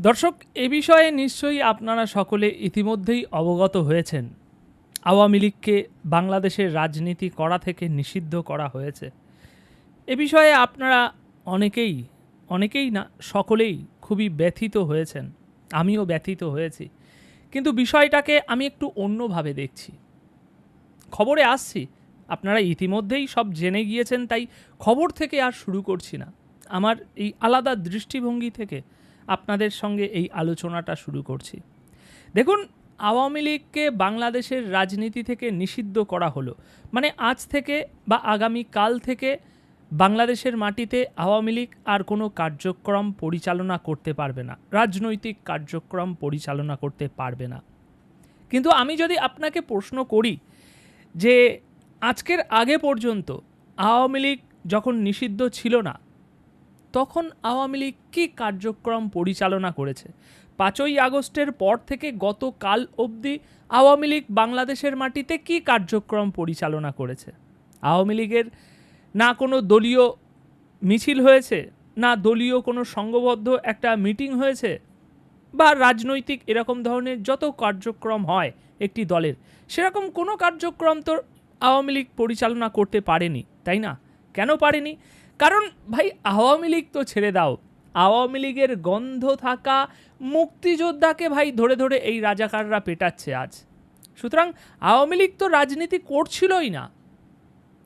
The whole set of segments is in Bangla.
দর্শক, এ বিষয়ে নিশ্চয়ই আপনারা সকলে ইতিমধ্যেই অবগত হয়েছেন। আওয়ামী লীগকে বাংলাদেশের রাজনীতি করা থেকে নিষিদ্ধ করা হয়েছে। এ বিষয়ে আপনারা অনেকেই অনেকেই না, সকলেই খুবই ব্যথিত হয়েছেন। আমিও ব্যথিত হয়েছি। কিন্তু বিষয়টাকে আমি একটু অন্যভাবে দেখছি। খবরে আসছি। আপনারা ইতিমধ্যেই সব জেনে গিয়েছেন, তাই খবর থেকে আর শুরু করছি না। আমার এই আলাদা দৃষ্টিভঙ্গি থেকে আপনাদের সঙ্গে এই আলোচনাটা শুরু করছি। দেখুন, আওয়ামী লীগকে বাংলাদেশের রাজনীতি থেকে নিষিদ্ধ করা হলো। মানে আজ থেকে বা আগামী কাল থেকে বাংলাদেশের মাটিতে আওয়ামী লীগ আর কোনো কার্যক্রম পরিচালনা করতে পারবে না, রাজনৈতিক কার্যক্রম পরিচালনা করতে পারবে না। কিন্তু আমি যদি আপনাকে প্রশ্ন করি যে আজকের আগে পর্যন্ত আওয়ামী লীগ যখন নিষিদ্ধ ছিল না তখন আওয়ামী লীগ কী কার্যক্রম পরিচালনা করেছে? পাঁচই আগস্টের পর থেকে গতকাল অবধি আওয়ামী লীগ বাংলাদেশের মাটিতে কী কার্যক্রম পরিচালনা করেছে? আওয়ামী লীগের না কোনো দলীয় মিছিল হয়েছে? না দলীয় কোনো সংঘবদ্ধ একটা মিটিং হয়েছে? বা রাজনৈতিক এরকম ধরনের যত কার্যক্রম হয় একটি দলের, সেরকম কোনো কার্যক্রম তো আওয়ামী লীগ পরিচালনা করতে পারেনি, তাই না? কেন পারেনি? কারণ ভাই, আওয়ামী লীগ তো ছেড়ে দাও। আওয়ামী লীগের গন্ধ থাকা মুক্তিযোদ্ধাকে ভাই ধরে ধরে এই রাজাকাররা পেটাচ্ছে আজ। সুতরাং আওয়ামী লীগ তো রাজনীতি করছিলই না।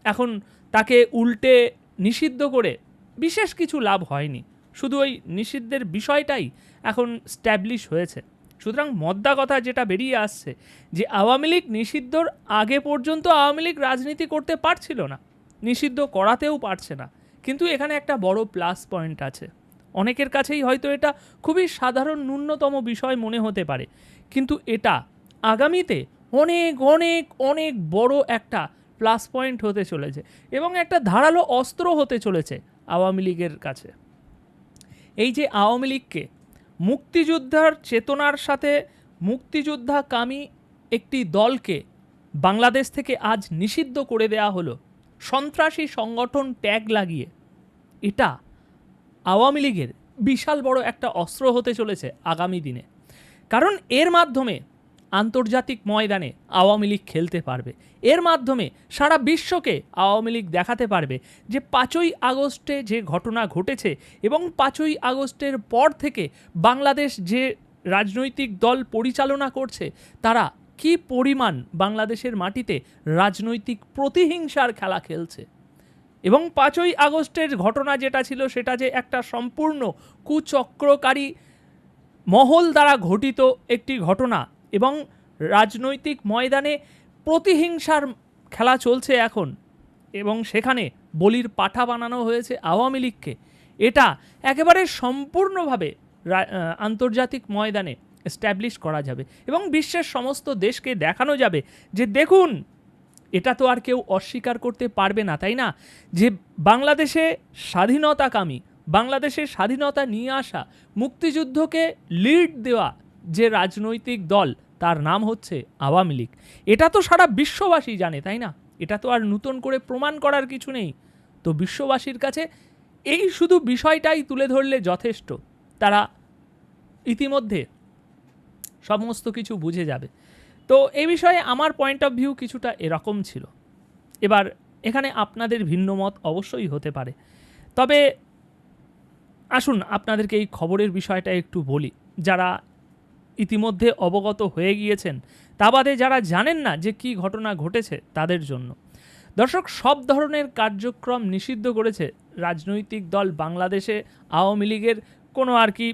এখন তাকে উল্টে নিষিদ্ধ করে বিশেষ কিছু লাভ হয়নি। শুধু ওই নিষিদ্ধের বিষয়টাই এখন স্ট্যাবলিশ হয়েছে। সুতরাং মদ্দা কথা যেটা বেরিয়ে আসছে, যে আওয়ামী লীগ নিষিদ্ধর আগে পর্যন্ত আওয়ামী লীগ রাজনীতি করতে পারছিল না। নিষিদ্ধ করাতেও পারছে না। কিন্তু এখানে একটা বড় প্লাস পয়েন্ট আছে। অনেকের কাছেই হয়তো এটা খুবই সাধারণ ন্যূনতম বিষয় মনে হতে পারে। কিন্তু এটা আগামীতে অনেক অনেক অনেক বড় একটা প্লাস পয়েন্ট হতে চলেছে এবং একটা ধারালো অস্ত্র হতে চলেছে আওয়ামী লীগের কাছে। এই যে আওয়ামী লীগকে মুক্তিযোদ্ধার চেতনার সাথে মুক্তিযোদ্ধাকামী একটি দলকে বাংলাদেশ থেকে আজ নিষিদ্ধ করে দেয়া হলো সন্ত্রাসী সংগঠন ট্যাগ লাগিয়ে। এটা আওয়ামী লীগের বিশাল বড় একটা অস্ত্র হতে চলেছে আগামী দিনে। কারণ এর মাধ্যমে আন্তর্জাতিক ময়দানে আওয়ামী লীগ খেলতে পারবে। এর মাধ্যমে সারা বিশ্বকে আওয়ামী লীগ দেখাতে পারবে যে পাঁচই আগস্টে যে ঘটনা ঘটেছে এবং পাঁচই আগস্টের পর থেকে বাংলাদেশ যে রাজনৈতিক দল পরিচালনা করছে, তারা কি পরিমাণ বাংলাদেশের মাটিতে রাজনৈতিক প্রতিহিংসার খেলা খেলছে? এবং পাঁচই আগস্টের ঘটনা যেটা ছিল সেটা যে একটা সম্পূর্ণ কুচক্রকারী মহল দ্বারা ঘটিত একটি ঘটনা এবং রাজনৈতিক ময়দানে প্রতিহিংসার খেলা চলছে এখন এবং সেখানে বলির পাঠা বানানো হয়েছে আওয়ামী লীগকে। এটা একেবারে সম্পূর্ণভাবে আন্তর্জাতিক ময়দানে এস্টাবলিশ করা যাবে এবং বিশ্বের সমস্ত দেশকে দেখানো যাবে যে দেখুন, এটা তো আর কেউ অস্বীকার করতে পারবে না, তাই না? যে বাংলাদেশে স্বাধীনতাকামী বাংলাদেশের স্বাধীনতা নিয়ে আসা মুক্তিযুদ্ধকে লিড দেওয়া যে রাজনৈতিক দল, তার নাম হচ্ছে আওয়ামী লীগ। এটা তো সারা বিশ্ববাসী জানে, তাই না? এটা তো আর নতুন করে প্রমাণ করার কিছু নেই। তো বিশ্ববাসীর কাছে এই শুধু বিষয়টাই তুলে ধরলে যথেষ্ট। তারা ইতিমধ্যে সমস্ত কিছু বুঝে যাবে। তো এই বিষয়ে আমার পয়েন্ট অফ ভিউ কিছুটা এরকম ছিল। এবার এখানে আপনাদের ভিন্ন মত অবশ্যই হতে পারে। তবে আসুন আপনাদেরকে এই খবরের বিষয়টা একটু বলি। যারা ইতিমধ্যে অবগত হয়ে গিয়েছেন, তা বাদে যারা জানেন না যে কি ঘটনা ঘটেছে তাদের জন্য। দর্শক, সব ধরনের কার্যক্রম নিষিদ্ধ করেছে রাজনৈতিক দল বাংলাদেশে আওয়ামী লীগের কোনো আর কি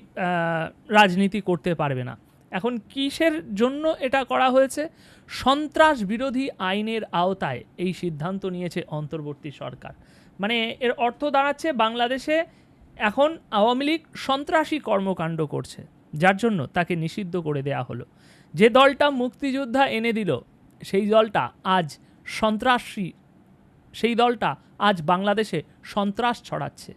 রাজনীতি করতে পারবে না। এখন কিসের জন্য এটা করা হয়েছে? সন্ত্রাস বিরোধী আইনের আওতায় এই সিদ্ধান্ত নিয়েছে অন্তর্বর্তী সরকার। মানে এর অর্থ দাঁড়াচ্ছে বাংলাদেশে এখন আওয়ামী লীগ সন্ত্রাসী কর্মকাণ্ড করছে, যার জন্য তাকে নিষিদ্ধ করে দেয়া হলো। যে দলটা মুক্তিযোদ্ধা এনে দিল, সেই দলটা আজ সন্ত্রাসী, সেই দলটা আজ বাংলাদেশে সন্ত্রাস ছড়াচ্ছে।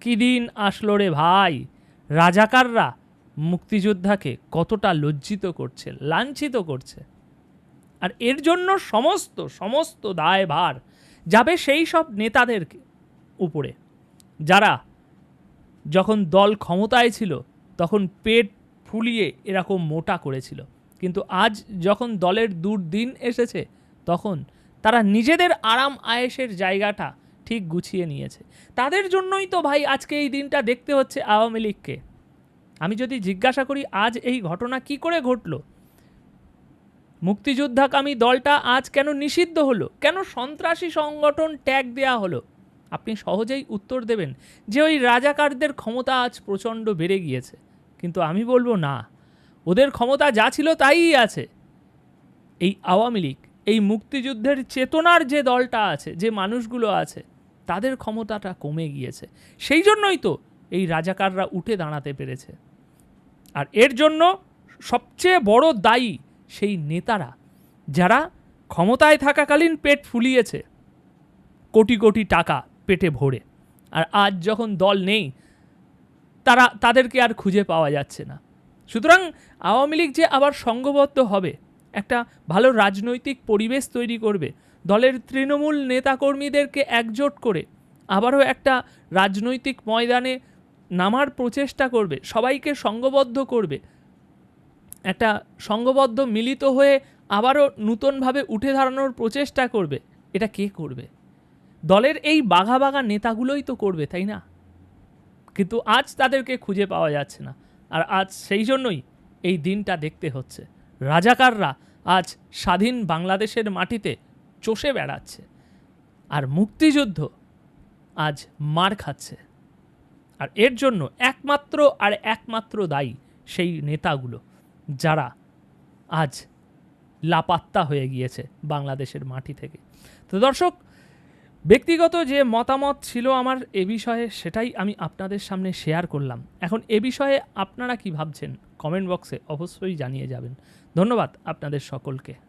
কি দিন আসলো রে ভাই? রাজাকাররা মুক্তিযোদ্ধাকে কতটা লজ্জিত করছে, লাঞ্ছিত করছে। আর এর জন্য সমস্ত সমস্ত দায়ভার যাবে সেই সব নেতাদের উপরে। যারা যখন দল ক্ষমতায় ছিল, তখন পেট ফুলিয়ে এরকম মোটা করেছিল। কিন্তু আজ যখন দলের দুর্দিন এসেছে, তখন তারা নিজেদের আরাম আয়েসের জায়গাটা ঠিক গুছিয়ে নিয়েছে। তাদের জন্যই তো ভাই আজকে এই দিনটা দেখতে হচ্ছে আওয়ামী লীগকে। আমি যদি জিজ্ঞাসা করি, আজ এই ঘটনা কি করে ঘটলো? মুক্তিযোদ্ধাকামী দলটা আজ কেন নিষিদ্ধ হলো? কেন সন্ত্রাসী সংগঠন ট্যাগ দেয়া হলো? আপনি সহজেই উত্তর দেবেন যে ওই রাজাকারদের ক্ষমতা আজ প্রচণ্ড বেড়ে গিয়েছে। কিন্তু আমি বলব, না, ওদের ক্ষমতা যা ছিল তাই আছে। এই আওয়ামী লীগ, এই মুক্তিযুদ্ধের চেতনার যে দলটা আছে, যে মানুষগুলো আছে, তাদের ক্ষমতাটা কমে গিয়েছে। সেই জন্যই তো এই রাজাকাররা উঠে দাঁড়াতে পেরেছে। আর এর জন্য সবচেয়ে বড় দায়ী সেই নেতারা, যারা ক্ষমতায় থাকাকালীন পেট ফুলিয়েছে, কোটি কোটি টাকা পেটে ভরে। আর আজ যখন দল নেই, তারা, তাদেরকে আর খুঁজে পাওয়া যাচ্ছে না। সুতরাং আওয়ামী লীগ যে আবার সংঘবদ্ধ হবে, একটা ভালো রাজনৈতিক পরিবেশ তৈরি করবে, দলের তৃণমূল নেতাকর্মীদেরকে একজোট করে, আবারও একটা রাজনৈতিক ময়দানে নামার প্রচেষ্টা করবে, সবাইকে সঙ্গবদ্ধ করবে। একটা সঙ্গবদ্ধ মিলিত হয়ে আবারও নূতনভাবে উঠে দাঁড়ানোর প্রচেষ্টা করবে। এটা কে করবে? দলের এই বাঘা বাঘা নেতাগুলোই তো করবে, তাই না? কিন্তু আজ তাদেরকে খুঁজে পাওয়া যাচ্ছে না। আর আজ সেই জন্যই এই দিনটা দেখতে হচ্ছে। রাজাকাররা আজ স্বাধীন বাংলাদেশের মাটিতে চষে বেড়াচ্ছে। আর মুক্তিযুদ্ধ আজ মার খাচ্ছে। আর এর জন্য একমাত্র আর একমাত্র দায়ী সেই নেতাগুলো যারা আজ লাপাত্তা হয়ে গিয়েছে বাংলাদেশের মাটি থেকে। তো দর্শক, ব্যক্তিগত যে মতামত ছিল আমার এ বিষয়ে সেটাই আমি আপনাদের সামনে শেয়ার করলাম। এখন এ বিষয়ে আপনারা কি ভাবছেন? কমেন্ট বক্সে অবশ্যই জানিয়ে যাবেন। ধন্যবাদ আপনাদের সকলকে।